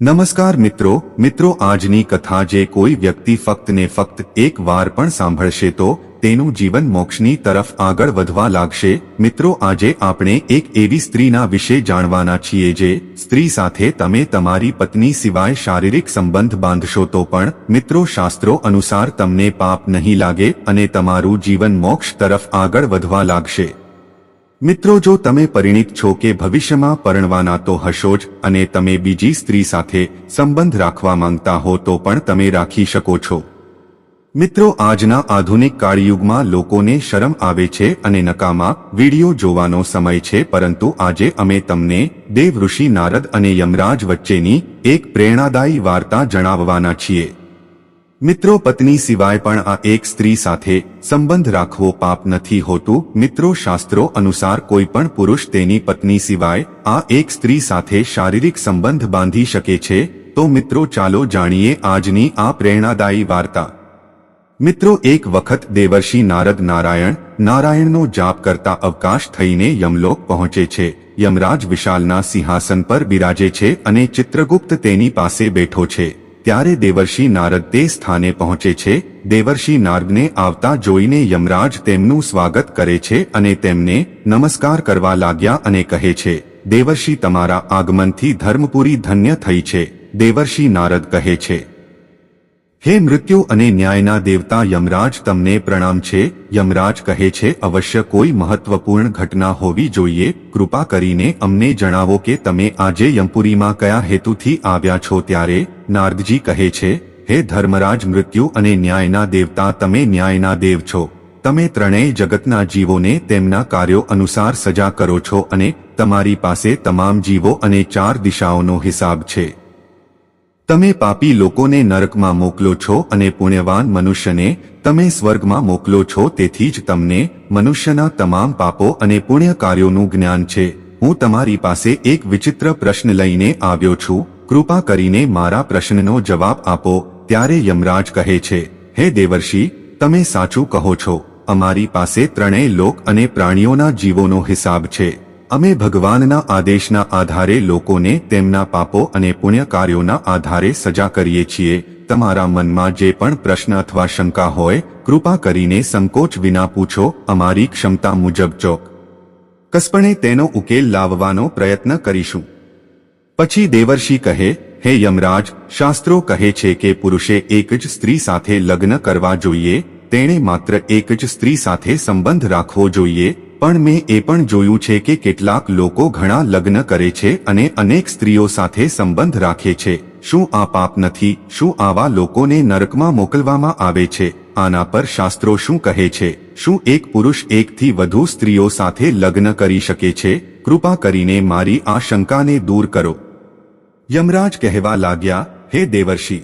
નમસ્કાર મિત્રો મિત્રો આજની કથા જે કોઈ વ્યક્તિ ફક્ત ને ફક્ત એક વાર પણ સાંભળશે તો તેનું જીવન મોક્ષની તરફ આગળ વધવા લાગશે. મિત્રો આજે આપણે એક એવી સ્ત્રીના વિશે જાણવાના છીએ જે સ્ત્રી સાથે તમે તમારી પત્ની સિવાય શારીરિક સંબંધ બાંધશો તો પણ મિત્રો શાસ્ત્રો અનુસાર તમને પાપ નહીં લાગે અને તમારું જીવન મોક્ષ તરફ આગળ વધવા લાગશે. મિત્રો, જો તમે પરિણિત છો કે ભવિષ્યમાં પરણવાના તો હશો જ અને તમે બીજી સ્ત્રી સાથે સંબંધ રાખવા માંગતા હો, તો પણ તમે રાખી શકો છો. મિત્રો, આજના આધુનિક કાળયુગમાં લોકોને શરમ આવે છે અને નકામા વિડિયો જોવાનો સમય છે, પરંતુ આજે અમે તમને દેવ ઋષિ નારદ અને યમરાજ વચ્ચેની એક પ્રેરણાદાયી વાર્તા જણાવવાના છીએ. મિત્રો, પત્ની સિવાય પણ આ એક સ્ત્રી સાથે સંબંધ રાખવો પાપ નથી હોતું. મિત્રો, શાસ્ત્રો અનુસાર કોઈ પણ પુરુષ તેની પત્ની સિવાય આ એક સ્ત્રી સાથે શારીરિક સંબંધ બાંધી શકે છે. તો મિત્રો, ચાલો જાણીએ આજની આ પ્રેરણાદાયી વાર્તા. મિત્રો, એક વખત દેવર્ષિ નારદ નારાયણ નારાયણનો જાપ કરતા અવકાશ થઈને યમલોક પહોંચે છે. યમરાજ વિશાલના સિંહાસન પર બિરાજે છે અને ચિત્રગુપ્ત તેની પાસે બેઠો છે. ત્યારે દેવર્ષિ નારદ તે સ્થાને પહોંચે છે. દેવર્ષિ નારદને આવતા જોઈને યમરાજ તેમનું સ્વાગત કરે છે અને તેમને નમસ્કાર કરવા લાગ્યા અને કહે છે, દેવર્ષિ, તમારા આગમનથી ધર્મપુરી ધન્ય થઈ છે. દેવર્ષિ નારદ કહે છે હે મૃત્યુ અને ન્યાયના દેવતા યમરાજ, તમને પ્રણામ છે. યમરાજ કહે છે, અવશ્ય કોઈ મહત્વપૂર્ણ ઘટના હોવી જોઈએ. કૃપા કરીને અમને જણાવો કે તમે આજે યમપુરીમાં કયા હેતુથી આવ્યા છો ત્યારે, નારદજી કહે છે, હે ધર્મરાજ, મૃત્યુ અને ન્યાયના દેવતા, તમે ન્યાયના દેવ છો. તમે ત્રણેય જગતના જીવોને તેમના કાર્યો અનુસાર સજા કરો છો અને તમારી પાસે તમામ જીવો અને ચાર દિશાઓનો હિસાબ છે. તમે પાપી લોકોને નરકમાં મોકલો છો અને પુણ્યવાન મનુષ્યને તમે સ્વર્ગમાં મોકલો છો, તેથી જ તમને મનુષ્યના તમામ પાપો અને પુણ્ય કાર્યોનું જ્ઞાન છે. હું તમારી પાસે એક વિચિત્ર પ્રશ્ન લઈને આવ્યો છું. કૃપા કરીને મારા પ્રશ્નનો જવાબ આપો. ત્યારે યમરાજ કહે છે, હે દેવર્ષિ, તમે સાચું કહો છો. અમારી પાસે ત્રણેય લોક અને પ્રાણીઓના જીવોનો હિસાબ છે. અમે ભગવાનના આદેશના આધારે લોકોને તેમના પાપો અને પુણ્ય કાર્યોના આધારે સજા કરીએ છીએ. તમારા મનમાં જે પણ પ્રશ્ન અથવા શંકા હોય, કૃપા કરીને સંકોચ વિના પૂછો, અમારી ક્ષમતા મુજબ ચોક કસપણે તેનો ઉકેલ લાવવાનો પ્રયત્ન કરીશું. પછી દેવર્ષિ કહે, હે યમરાજ, શાસ્ત્રો કહે છે કે પુરુષે એક જ સ્ત્રી સાથે લગ્ન કરવા જોઈએ, તેણે માત્ર એક જ સ્ત્રી સાથે સંબંધ રાખવો જોઈએ પણ મેં એ પણ જોયું છે કે કેટલાક લોકો ઘણા લગ્ન કરે છે અને અનેક સ્ત્રીઓ સાથે સંબંધ રાખે છે. શું આ પાપ નથી? શું આવા લોકોને નરકમાં મોકલવામાં આવે છે? આના પર શાસ્ત્રો શું કહે છે? શું એક પુરુષ એકથી વધુ સ્ત્રીઓ સાથે લગ્ન કરી શકે છે? કૃપા કરીને મારી આ શંકાને દૂર કરો. યમરાજ કહેવા લાગ્યા, હે દેવર્ષિ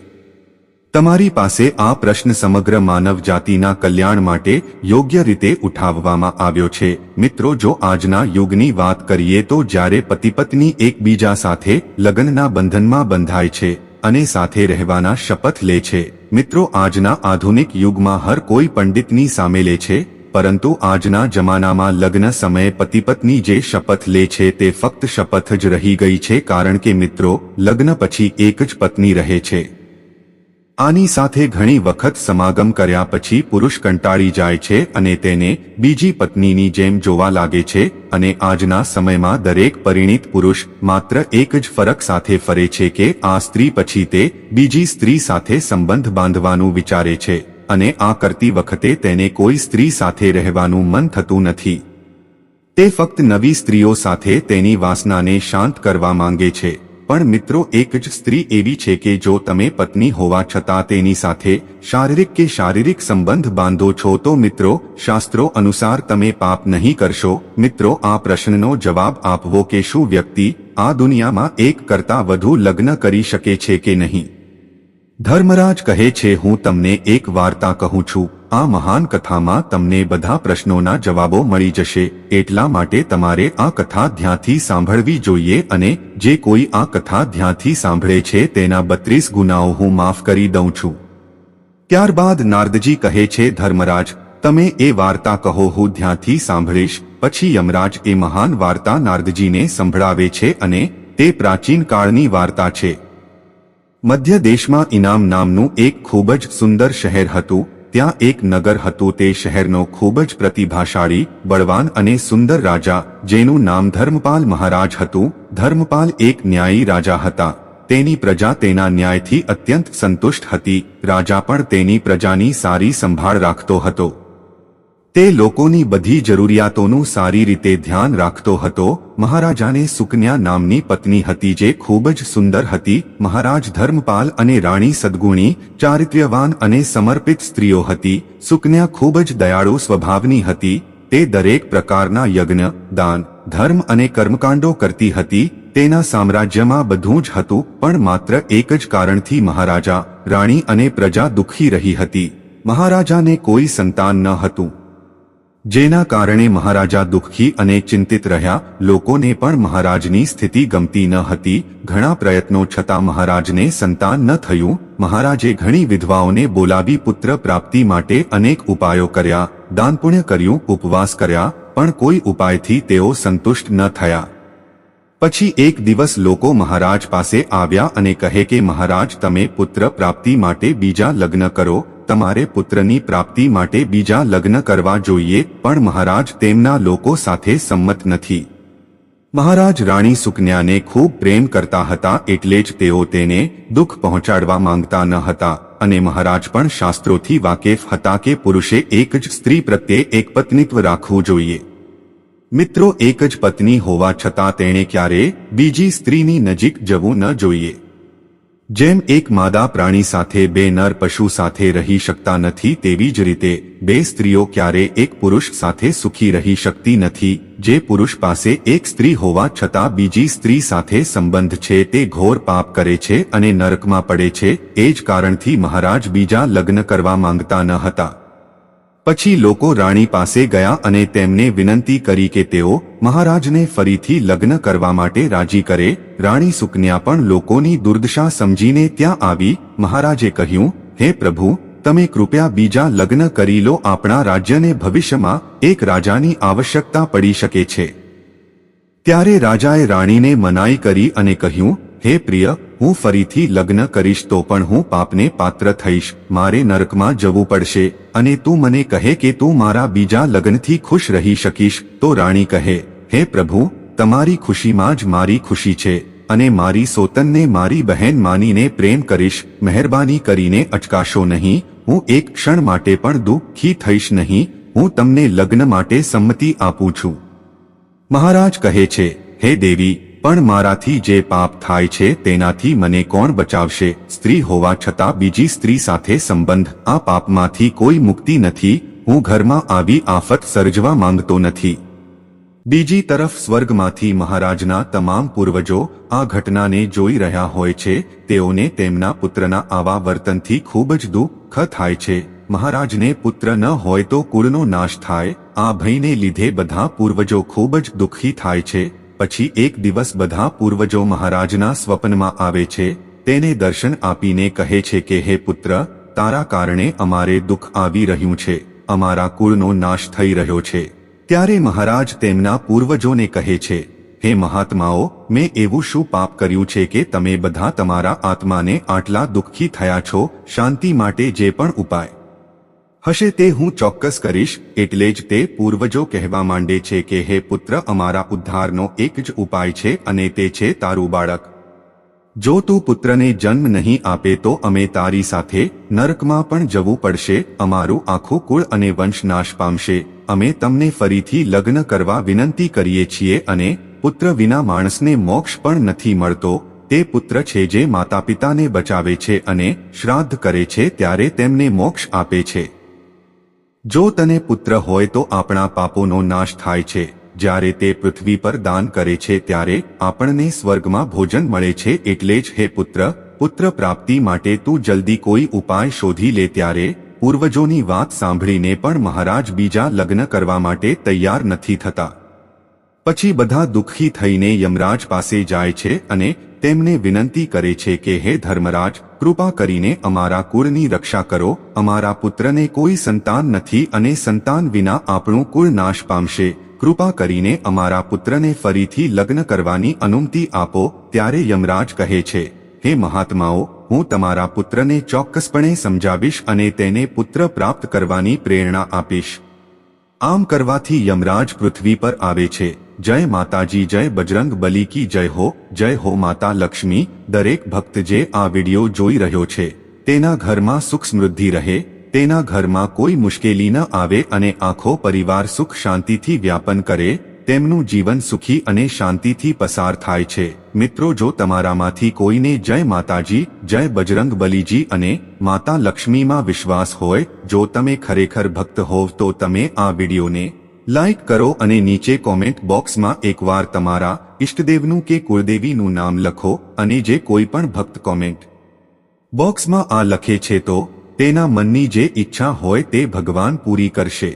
તમારી પાસે આ પ્રશ્ન સમગ્ર માનવ જાતિના કલ્યાણ માટે યોગ્ય રીતે ઉઠાવવામાં આવ્યો છે. મિત્રો, જો આજના યુગની વાત કરીએ તો જ્યારે પતિ પત્ની એકબીજા સાથે લગ્નના બંધનમાં બંધાય છે અને સાથે રહેવાના શપથ લે છે. મિત્રો, આજના આધુનિક યુગમાં હર કોઈ પંડિતની સામે લે છે, પરંતુ આજના જમાનામાં લગ્ન સમયે પતિ પત્ની જે શપથ લે છે તે ફક્ત શપથ જ રહી ગઈ છે કારણ કે મિત્રો, લગ્ન પછી એક જ પત્ની રહે છે. આની સાથે ઘણી વખત સમાગમ કર્યા પછી પુરુષ કંટાળી જાય છે અને તેને બીજી પત્નીની જેમ જોવા લાગે છે અને આજના સમયમાં દરેક પરિણીત પુરુષ માત્ર એક જ ફરક સાથે ફરે છે કે આ સ્ત્રી પછી તે બીજી સ્ત્રી સાથે સંબંધ બાંધવાનું વિચારે છે અને આ કરતી વખતે તેને કોઈ સ્ત્રી સાથે રહેવાનું મન થતું નથી. તે ફક્ત નવી સ્ત્રીઓ સાથે તેની વાસનાને શાંત કરવા માંગે છે. પણ મિત્રો એક જ સ્ત્રી એવી છે કે જો તમે પત્ની હોવા છતાં તેની સાથે શારીરિક કે શારીરિક સંબંધ બાંધો છો તો મિત્રો, શાસ્ત્રો અનુસાર તમે પાપ નહીં કરશો. મિત્રો, આ પ્રશ્નનો જવાબ આપવો કે શું વ્યક્તિ આ દુનિયામાં એક કરતા વધુ લગ્ન કરી શકે છે કે નહીં? ધર્મરાજ કહે છે, હું તમને એક વાર્તા કહું છું. આ મહાન કથામાં તમને બધા પ્રશ્નોના જવાબો મળી જશે. એટલા માટે તમારે આ કથા ધ્યાનથી સાંભળવી જોઈએ અને જે કોઈ આ કથા ધ્યાનથી સાંભળે છે, તેના બત્રીસ ગુનાઓ હું માફ કરી દઉં છું. ત્યારબાદ નારદજી કહે છે, ધર્મરાજ, તમે એ વાર્તા કહો, હું ધ્યાનથી સાંભળીશ. પછી યમરાજ એ મહાન વાર્તા નારદજીને સંભળાવે છે અને તે પ્રાચીન કાળની વાર્તા છે. મધ્ય દેશમાં ઇનામ નામનું એક ખૂબ જ સુંદર શહેર હતું. ત્યાં એક નગર હતું. તે શહેરનો ખૂબ જ પ્રતિભાશાળી, બળવાન અને સુંદર રાજા, જેનું નામ ધર્મપાલ મહારાજ હતું. ધર્મપાલ એક ન્યાયી રાજા હતા. તેની પ્રજા તેના ન્યાયથી અત્યંત સંતુષ્ટ હતી. રાજા પણ તેની પ્રજાની સારી સંભાળ રાખતો હતો. તે લોકોની બધી જરૂરિયાતોનું સારી રીતે ધ્યાન રાખતો હતો. મહારાજાને સુકન્યા નામની પત્ની હતી જે ખૂબ જ સુંદર હતી. મહારાજ ધર્મપાલ અને રાણી સદગુણી, ચારિત્ર્યવાન અને સમર્પિત સ્ત્રીઓ હતી. સુકન્યા ખૂબ જ દયાળુ સ્વભાવની હતી. તે દરેક પ્રકારના યજ્ઞ, દાન, ધર્મ અને કર્મકાંડો કરતી હતી. તેના સામ્રાજ્યમાં બધું જ હતું, પણ માત્ર એક જ કારણથી મહારાજા, રાણી અને પ્રજા દુઃખી રહી હતી. મહારાજાને કોઈ સંતાન ન હતું. જેના કારણે મહારાજા દુઃખી અને ચિંતિત રહ્યા. લોકોને પણ મહારાજની સ્થિતિ ગમતી ન હતી. ઘણા પ્રયત્નો છતાં મહારાજને સંતાન ન થયું. મહારાજે ઘણી વિધવાઓને બોલાવી પુત્ર પ્રાપ્તિ માટે અનેક ઉપાયો કર્યા. દાનપુણ્ય કર્યું, ઉપવાસ કર્યા, પણ કોઈ ઉપાયથી તેઓ સંતુષ્ટ ન થયા. પછી એક દિવસ લોકો મહારાજ પાસે આવ્યા અને કહે કે, મહારાજ, તમે પુત્ર પ્રાપ્તિ માટે બીજા લગ્ન કરો. તમારે પુત્રની પ્રાપ્તિ માટે બીજા લગ્ન કરવા જોઈએ, પણ મહારાજ તેમના લોકો સાથે સંમત નથી. મહારાજ રાણી સુકન્યાને ખૂબ પ્રેમ કરતા હતા, એટલે જ તેઓ તેને દુઃખ પહોંચાડવા માંગતા ન હતા, અને મહારાજ પણ શાસ્ત્રોથી વાકેફ હતા કે પુરુષે એક જ સ્ત્રી પ્રત્યે એક પત્નીત્વ રાખવું જોઈએ. મિત્રો, એક જ પત્ની હોવા છતાં તેણે ક્યારે બીજી સ્ત્રીની નજીક જવું ન જોઈએ. જેમ એક માદા પ્રાણી સાથે બે નર પશુ સાથે રહી શકતા નથી, તેવી જ રીતે બે સ્ત્રીઓ ક્યારે એક પુરુષ સાથે સુખી રહી શકતી નથી. જે પુરુષ પાસે એક સ્ત્રી હોવા છતાં બીજી સ્ત્રી સાથે સંબંધ છે, તે ઘોર પાપ કરે છે અને નરકમાં પડે છે. એ જ કારણથી મહારાજ બીજા લગ્ન કરવા માંગતા ન હતા. પછી લોકો રાણી પાસે ગયા અને તેમને વિનંતી કરી કે તેઓ મહારાજને ફરીથી લગ્ન કરવા માટે રાજી કરે. રાણી સુકન્યા પણ લોકોની દુર્દશા સમજીને ત્યાં આવી. મહારાજે કહ્યું, હે પ્રભુ, તમે કૃપયા બીજા લગ્ન કરી લો. આપણા રાજ્યને ભવિષ્યમાં એક રાજાની આવશ્યકતા પડી શકે છે. ત્યારે રાજાએ રાણીને મનાઈ કરી અને કહ્યું હે પ્રિય, હું ફરીથી લગ્ન કરીશ તો પણ હું પાપને પાત્ર થઈશ. મારે નરકમાં જવું પડશે. અને તું મને કહે કે તું મારા બીજા લગ્નથી ખુશ રહી શકીશ. તો રાણી કહે, હે પ્રભુ, તમારી ખુશીમાં જ મારી ખુશી છે. અને મારી સોતનને મારી બહેન માનીને પ્રેમ કરીશ. મહેરબાની કરીને અચકાશો નહીં. હું એક ક્ષણ માટે પણ દુઃખી થઈશ નહીં. હું તમને લગ્ન માટે સંમતિ આપું છું. મહારાજ કહે છે, હે દેવી પણ મારાથી જે પાપ થાય છે તેનાથી મને કોણ બચાવશે? સ્ત્રી હોવા છતાં બીજી સ્ત્રી સાથે સંબંધ. આ પાપમાંથી કોઈ મુક્તિ નથી. હું ઘરમાં આવી આફત સર્જવા માંગતો નથી. બીજી તરફ સ્વર્ગમાંથી મહારાજના તમામ પૂર્વજો આ ઘટનાને જોઈ રહ્યા હોય છે. તેઓને તેમના પુત્રના આવા વર્તનથી ખૂબ જ દુઃખ થાય છે. મહારાજને પુત્ર ન હોય તો કુળનો નાશ થાય. આ ભયને લીધે બધા પૂર્વજો ખૂબ જ દુઃખી થાય છે. પછી એક દિવસ બધા પૂર્વજો મહારાજના સ્વપ્નમાં આવે છે, તેને દર્શન આપીને કહે છે કે, હે પુત્ર, તારા કારણે અમારે દુઃખ આવી રહ્યું છે, અમારા કુળનો નાશ થઈ રહ્યો છે. ત્યારે મહારાજ તેમના પૂર્વજોને કહે છે, હે મહાત્માઓ, મેં એવું શું પાપ કર્યું છે કે તમે બધા તમારા આત્માને આટલા દુઃખી થયા છો, શાંતિ માટે જે પણ ઉપાય હશે તે હું ચોક્કસ કરીશ, એટલે જ તે પૂર્વજો કહેવા માંડે છે કે, હે પુત્ર, અમારા ઉદ્ધારનો એક જ ઉપાય છે અને તે છે તારું બાળક. જો તું પુત્રને જન્મ નહીં આપે તો અમે તારી સાથે નરકમાં પણ જવું પડશે, અમારું આખું કુળ અને વંશ નાશ પામશે. અમે તમને ફરીથી લગ્ન કરવા વિનંતી કરીએ છીએ અને પુત્ર વિના માણસને મોક્ષ પણ નથી મળતો. તે પુત્ર છે જે માતા પિતાને બચાવે છે અને શ્રાદ્ધ કરે છે ત્યારે તેમને મોક્ષ આપે છે. જો તને પુત્ર હોય તો આપણા પાપોનો નાશ થાય છે. જ્યારે તે પૃથ્વી પર દાન કરે છે ત્યારે આપણને સ્વર્ગમાં ભોજન મળે છે એટલે જ હે પુત્ર પુત્ર પ્રાપ્તિ માટે તું જલ્દી કોઈ ઉપાય શોધી લે ત્યારે પૂર્વજોની વાત સાંભળીને પણ મહારાજ બીજા લગ્ન કરવા માટે તૈયાર નથી થતા. પછી બધા દુઃખી થઈને યમરાજ પાસે જાય છે અને તેમને વિનંતી કરે છે કે, હે ધર્મરાજ, કૃપા કરીને અમારા કુળની રક્ષા કરો. અમારા પુત્રને કોઈ સંતાન નથી અને સંતાન વિના આપણું કુળ નાશ પામશે. કૃપા કરીને અમારા પુત્રને ફરીથી લગ્ન કરવાની અનુમતિ આપો. ત્યારે યમરાજ કહે છે, હે મહાત્માઓ, હું તમારા પુત્રને ચોક્કસપણે સમજાવીશ અને તેને પુત્ર પ્રાપ્ત કરવાની પ્રેરણા આપીશ. આમ કરવાથી યમરાજ પૃથ્વી પર આવે છે. જય માતાજી, જય બજરંગ બલી કી જય હો જય હો માતા લક્ષ્મી, દરેક ભક્ત જે આ વિડિયો જોઈ રહ્યો છે, તેના ઘરમાં સુખ સમૃદ્ધિ રહે, તેના ઘરમાં કોઈ મુશ્કેલી ન આવે અને આખો પરિવાર સુખ શાંતિથી વ્યાપન કરે, તેમનું જીવન સુખી અને શાંતિથી પસાર થાય છે. મિત્રો, જો તમારામાંથી કોઈને જય માતાજી, જય બજરંગ બલીજી અને માતા લક્ષ્મીમાં વિશ્વાસ હોય, જો તમે ખરેખર ભક્ત હોવ તો તમે આ વિડીયોને લાઈક કરો અને નીચે કોમેન્ટ બોક્સમાં એકવાર તમારા ઇષ્ટદેવનું કે કુળદેવીનું નામ લખો અને જે કોઈ પણ ભક્ત કોમેન્ટ બોક્સમાં આ લખે છે તો, તેના મનની જે ઈચ્છા હોય તે ભગવાન પૂરી કરશે.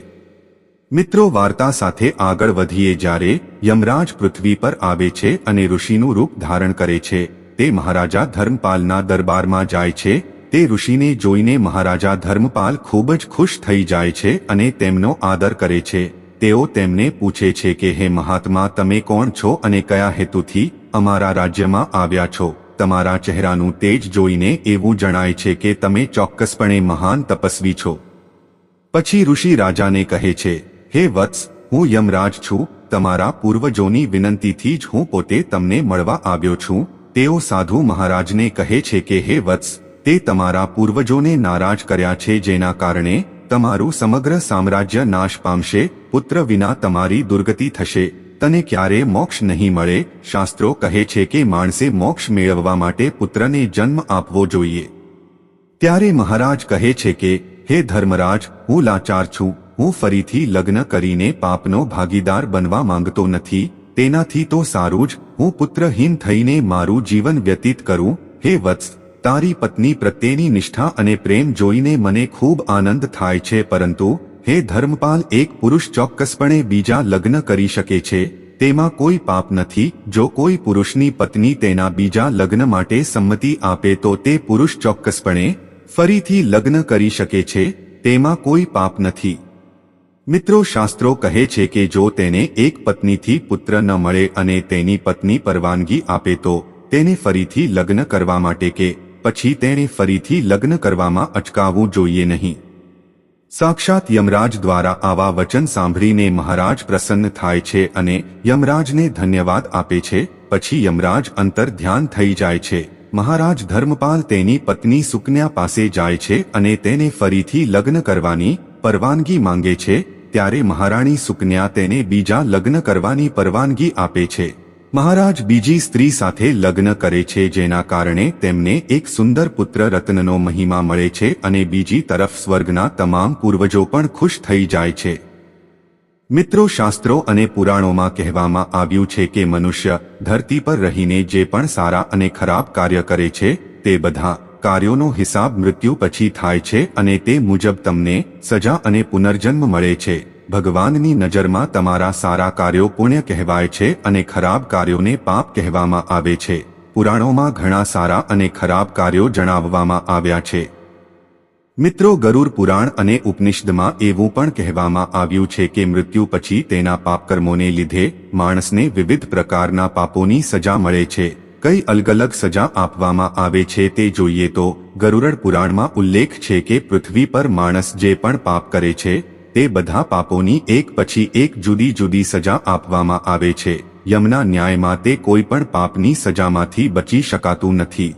મિત્રો વાર્તા સાથે આગળ વધીએ જ્યારે યમરાજ પૃથ્વી પર આવે છે અને ઋષિનું રૂપ ધારણ કરે છે, તે મહારાજા ધર્મપાલના દરબારમાં જાય છે, તે ઋષિને જોઈને મહારાજા ધર્મપાલ ખૂબ જ ખુશ થઈ જાય છે અને તેમનો આદર કરે છે. તેઓ તેમને પૂછે છે કે, હે મહાત્મા, તમે કોણ છો અને કયા હેતુથી અમારા રાજ્યમાં આવ્યા છો? તમારા ચહેરાનું તેજ જોઈને એવું જણાય છે કે, તમે ચોક્કસપણે મહાન તપસ્વી છો. પછી ઋષિ રાજાને કહે છે, હે વત્સ, હું યમરાજ છું. તમારા પૂર્વજોની વિનંતીથી જ હું પોતે તમને મળવા આવ્યો છું. તેઓ સાધુ મહારાજને કહે છે કે, હે વત્સ, તે તમારા પૂર્વજોને નારાજ કર્યા છે જેના કારણે તમારું સમગ્ર સામ્રાજ્ય નાશ પામશે પુત્ર વિના તમારી દુર્ગતિ થશે. તને ક્યારે મોક્ષ નહીં મળે? શાસ્ત્રો કહે છે કે માણસે મોક્ષ મેળવવા માટે પુત્રને જન્મ આપવો જોઈએ. ત્યારે મહારાજ કહે છે કે, હે ધર્મરાજ, હું લાચાર છું. હું ફરીથી લગ્ન કરીને પાપનો ભાગીદાર બનવા માંગતો નથી. તેનાથી તો સારું જ. હું પુત્રહીન થઈને મારું જીવન વ્યતીત કરું. હે વત્સ, તારી પત્ની પ્રત્યેની નિષ્ઠા અને પ્રેમ જોઈને મને ખૂબ આનંદ થાય છે, પરંતુ હે ધર્મપાલ, એક પુરુષ ચોક્કસપણે બીજા લગ્ન કરી શકે છે, તેમાં કોઈ પાપ નથી, જો કોઈ પુરુષની પત્ની તેના બીજા લગ્ન માટે સંમતિ આપે તો તે પુરુષ ચોક્કસપણે ફરીથી લગ્ન કરી શકે છે, તેમાં કોઈ પાપ નથી. મિત્રો, શાસ્ત્રો કહે છે કે જો તેને એક પત્નીથી પુત્ર ન મળે અને તેની પત્ની પરવાનગી આપે તો તેને ફરીથી લગ્ન કરવા માટે કે પછી તેણે ફરીથી લગ્ન કરવામાં અટકાવવું જોઈએ નહીં. સાક્ષાત યમરાજ દ્વારા આવા વચન સાંભળીને મહારાજ પ્રસન્ન થાય છે અને યમરાજને ધન્યવાદ આપે છે, પછી યમરાજ અંતર ધ્યાન થઈ જાય છે. મહારાજ ધર્મપાલ તેની પત્ની સુકન્યા પાસે જાય છે અને તેને ફરીથી લગ્ન કરવાની પરવાનગી માંગે છે, ત્યારે મહારાણી સુકન્યા તેને બીજા લગ્ન કરવાની પરવાનગી આપે છે. મહારાજ બીજી સ્ત્રી સાથે લગ્ન કરે છે જેના કારણે તેમને એક સુંદર પુત્ર રત્નનો મહિમા મળે છે અને બીજી તરફ સ્વર્ગના તમામ પૂર્વજો પણ ખુશ થઈ જાય છે. મિત્રો, શાસ્ત્રો અને પુરાણોમાં કહેવામાં આવ્યું છે કે મનુષ્ય ધરતી પર રહીને જે પણ સારા અને ખરાબ કાર્ય કરે છે, તે બધા કાર્યોનો હિસાબ મૃત્યુ પછી થાય છે અને તે મુજબ તમને સજા અને પુનર્જન્મ મળે છે. ભગવાનની નજરમાં તમારા સારા કાર્યો પુણ્ય કહેવાય છે અને ખરાબ કાર્યોને પાપ કહેવામાં આવે છે. પુરાણોમાં ઘણા સારા અને ખરાબ કાર્યો જણાવવામાં આવ્યા છે. મિત્રો, ગરુડ પુરાણ અને ઉપનિષદમાં એવું પણ કહેવામાં આવ્યું છે કે મૃત્યુ પછી તેના પાપકર્મોને લીધે માણસને વિવિધ પ્રકારના પાપોની સજા મળે છે. કઈ અલગ અલગ સજા આપવામાં આવે છે તે જોઈએ તો ગરુડ પુરાણમાં ઉલ્લેખ છે કે પૃથ્વી પર માણસ જે પણ પાપ કરે છે તે બધા પાપોની એક પછી એક જુદી જુદી સજા આપવામાં આવે છે. યમના ન્યાયમાં તે કોઈ પણ પાપની સજામાંથી બચી શકાતું નથી.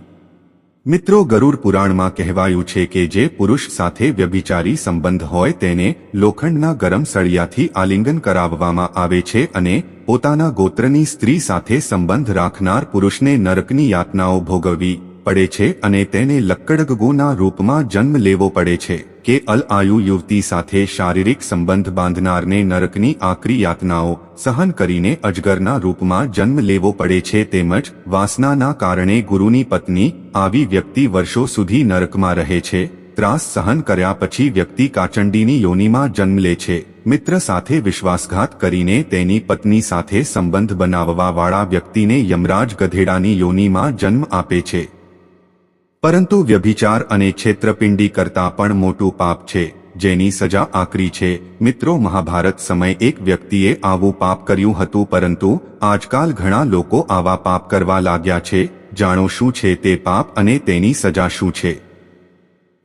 મિત્રો, ગરુડ પુરાણમાં કહેવાયું છે કે જે પુરુષ સાથે વ્યભિચારી સંબંધ હોય તેને લોખંડના ગરમ સળિયાથી આલિંગન કરાવવામાં આવે છે અને પોતાના ગોત્રની સ્ત્રી સાથે સંબંધ રાખનાર પુરુષને નરકની યાતનાઓ ભોગવવી. પડે છે અને તેને લક્કડગગોના રૂપમાં જન્મ લેવો પડે છે કે અલ આયુ યુવતી સાથે શારીરિક સંબંધ બાંધનારને નરકની આકરી યાતનાઓ સહન કરીને અજગરના રૂપમાં જન્મ લેવો પડે છે તેમજ વાસનાના કારણે ગુરુની પત્ની આવી વ્યક્તિ વર્ષો સુધી નરકમાં રહે છે, ત્રાસ સહન કર્યા પછી વ્યક્તિ કાચંડીની યોનિમાં જન્મ લે છે, મિત્ર સાથે વિશ્વાસઘાત કરીને તેની પત્ની સાથે સંબંધ બનાવવા વાળા વ્યક્તિને યમરાજ ગધેડાની યોનિમાં જન્મ આપે છે. પરંતુ વ્યભિચાર અને છેત્રપિંડી કરતાં પણ મોટું પાપ છે, જેની સજા આકરી છે. મિત્રો, મહાભારત સમય એક વ્યક્તિએ આવું પાપ કર્યું હતું, પરંતુ આજકાલ ઘણા લોકો આવા પાપ કરવા લાગ્યા છે. જાણો શું છે તે પાપ અને તેની સજા શું છે?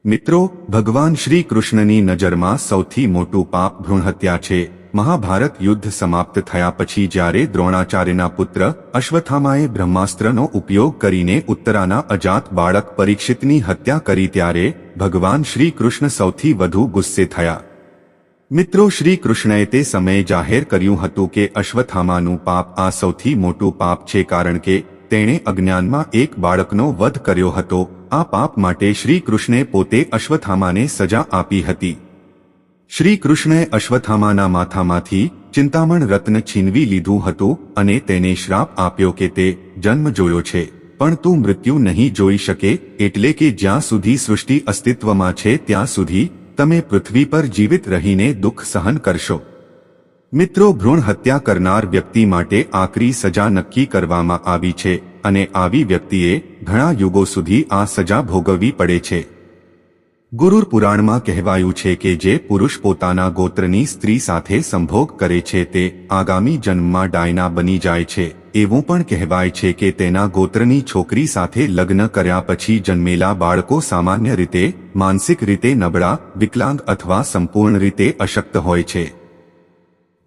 મિત્રો, ભગવાન શ્રી કૃષ્ણની નજરમાં સૌથી મોટું પાપ ભ્રૂણહત્યા છે. મહાભારત યુદ્ધ સમાપ્ત થયા પછી જ્યારે દ્રોણાચાર્યના પુત્ર અશ્વથામાએ બ્રહ્માસ્ત્રનો ઉપયોગ કરીને ઉત્તરાના અજાત બાળક પરીક્ષિતની હત્યા કરી ત્યારે ભગવાન શ્રી કૃષ્ણ સૌથી વધુ ગુસ્સે થયા. મિત્રો શ્રી કૃષ્ણએ તે સમયે જાહેર કર્યું હતું કે અશ્વથામાનું પાપ આ સૌથી મોટું પાપ છે કારણ કે તેણે અજ્ઞાનમાં એક બાળકનો વધ કર્યો હતો. આ પાપ માટે શ્રી કૃષ્ણે પોતે અશ્વથામાને સજા આપી હતી. શ્રી કૃષ્ણએ અશ્વત્થામાના માથામાંથી ચિંતામણ રત્ન છીનવી લીધું હતું અને તેને શ્રાપ આપ્યો કે તે જન્મ જોયો છે. પણ તું મૃત્યુ નહીં જોઈ શકે એટલે કે જ્યાં સુધી સૃષ્ટિ અસ્તિત્વમાં છે ત્યાં સુધી તમે પૃથ્વી પર જીવિત રહીને દુઃખ સહન કરશો. મિત્રો, ભ્રૂણ હત્યા કરનાર વ્યક્તિ માટે આકરી સજા નક્કી કરવામાં આવી છે અને આવી વ્યક્તિએ ઘણા યુગો સુધી આ સજા ભોગવવી પડે છે. ગુરુર પુરાણમાં કહેવાયું છે કે જે પુરુષ પોતાના ગોત્રની સ્ત્રી સાથે સંભોગ કરે છે તે આગામી જન્મમાં ડાયના બની જાય છે. એવું પણ કહેવાય છે કે તેના ગોત્રની છોકરી સાથે લગ્ન કર્યા પછી જન્મેલા બાળકો સામાન્ય રીતે, માનસિક રીતે નબળા, વિકલાંગ અથવા સંપૂર્ણ રીતે અશક્ત હોય છે.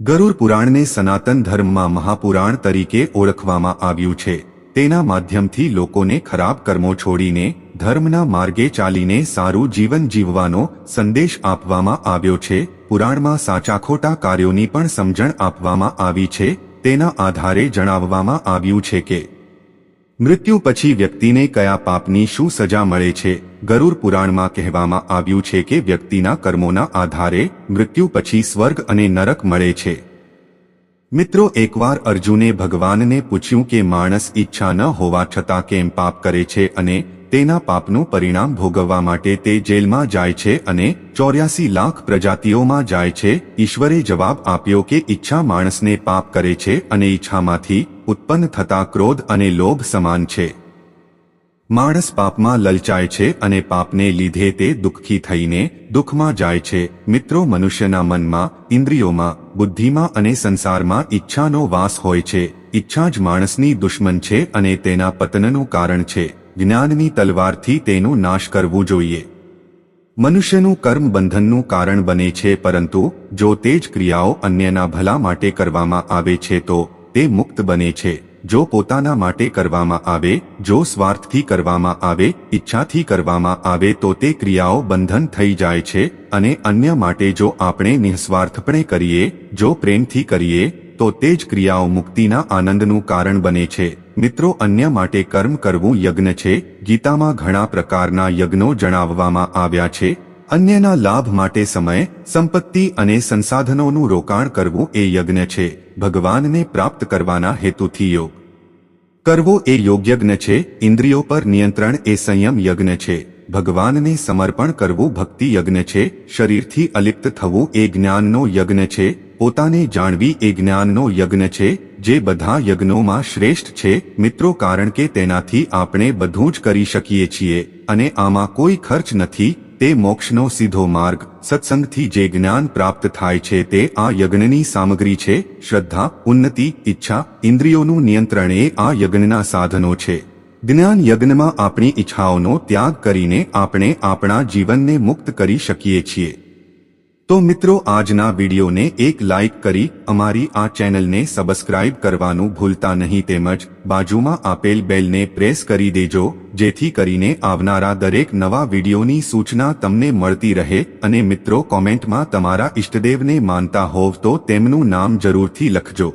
ગરુર પુરાણને સનાતન ધર્મમાં મહાપુરાણ તરીકે ઓળખવામાં આવ્યું છે. તેના માધ્યમથી લોકોને ખરાબ કર્મો છોડીને ધર્મના માર્ગે ચાલીને સારું જીવન જીવવાનો સંદેશ આપવામાં આવ્યો છે. પુરાણમાં સાચા ખોટા કાર્યોની પણ સમજણ આપવામાં આવી છે. તેના આધારે જણાવવામાં આવ્યું છે કે, મૃત્યુ પછી વ્યક્તિને કયા પાપની શું સજા મળે છે? ગરુર પુરાણમાં કહેવામાં આવ્યું છે કે વ્યક્તિના કર્મોના આધારે મૃત્યુ પછી સ્વર્ગ અને નરક મળે છે. મિત્રો, એકવાર અર્જુને ભગવાનને પૂછ્યું કે માણસ ઈચ્છા ન હોવા છતાં કેમ પાપ કરે છે અને તેના પાપનું પરિણામ ભોગવવા માટે તે જેલમાં જાય છે અને ચોર્યાસી લાખ પ્રજાતિઓમાં જાય છે. ઈશ્વરે જવાબ આપ્યો કે ઈચ્છા માણસને પાપ કરે છે અને ઈચ્છામાંથી ઉત્પન્ન થતા ક્રોધ અને લોભ સમાન છે. માણસ પાપમાં લલચાય છે અને પાપને લીધે તે દુઃખી થઈને દુઃખમાં જાય છે. મિત્રો, મનુષ્યના મનમાં, ઇન્દ્રિયોમાં, બુદ્ધિમાં અને સંસારમાં ઈચ્છાનો વાસ હોય છે. ઈચ્છા જ માણસની દુશ્મન છે અને તેના પતનનું કારણ છે. જ્ઞાનની તલવારથી તેનું નાશ કરવું જોઈએ. મનુષ્યનું કર્મ બંધનનું કારણ બને છે, પરંતુ જો તે જ ક્રિયાઓ અન્યના ભલા માટે કરવામાં આવે છે, તો તે મુક્ત બને છે. જો પોતાના માટે કરવામાં આવે, જો સ્વાર્થથી કરવામાં આવે, ઈચ્છાથી કરવામાં આવે, તો તે ક્રિયાઓ બંધન થઈ જાય છે અને અન્ય માટે જો આપણે નિઃસ્વાર્થપણે કરીએ, જો પ્રેમથી કરીએ તો તે જ ક્રિયાઓ મુક્તિના આનંદનું કારણ બને છે. મિત્રો, અન્ય માટે કર્મ કરવું યજ્ઞ છે. ગીતામાં ઘણા પ્રકારના યજ્ઞો જણાવવામાં આવ્યા છે. અન્યના લાભ માટે સમય, સંપત્તિ અને સંસાધનોનું રોકાણ કરવું એ યજ્ઞ છે. ભગવાનને પ્રાપ્ત કરવાના હેતુથી યોગ. કરવો એ યોગ્યજ્ઞ છે. ઇન્દ્રિયો પર નિયંત્રણ એ સંયમ યજ્ઞ છે. ભગવાનને સમર્પણ કરવું ભક્તિ યજ્ઞ છે. શરીરથી અલિપ્ત થવું એ જ્ઞાનનો યજ્ઞ છે. પોતાને જાણવી એ જ્ઞાનનો યજ્ઞ છે, જે બધા યજ્ઞોમાં શ્રેષ્ઠ છે, મિત્રો કારણ કે તેનાથી આપણે બધું જ કરી શકીએ છીએ, અને આમાં કોઈ ખર્ચ નથી, તે મોક્ષનો સીધો માર્ગ, સત્સંગથી જે જ્ઞાન પ્રાપ્ત થાય છે તે આ યજ્ઞની સામગ્રી છે, શ્રદ્ધા, ઉન્નતિ, ઈચ્છા, ઇન્દ્રિયોનું નિયંત્રણ એ આ યજ્ઞના સાધનો છે. જ્ઞાન યજ્ઞમાં આપણી ઈચ્છાઓનો ત્યાગ કરીને આપણે આપણા જીવનને મુક્ત કરી શકીએ છીએ. તો મિત્રો આજના વિડીયોને એક લાઇક કરી અમારી આ ચેનલને સબસ્ક્રાઇબ કરવાનું ભૂલતા નહીં તેમજ બાજુમાં આપેલ બેલને પ્રેસ કરી દેજો, જેથી કરીને આવનારા દરેક નવા વિડીયોની સૂચના તમને મળતી રહે અને મિત્રો કોમેન્ટમાં તમારા ઇષ્ટદેવને માનતા હોવ તો તેમનું નામ જરૂરથી લખજો.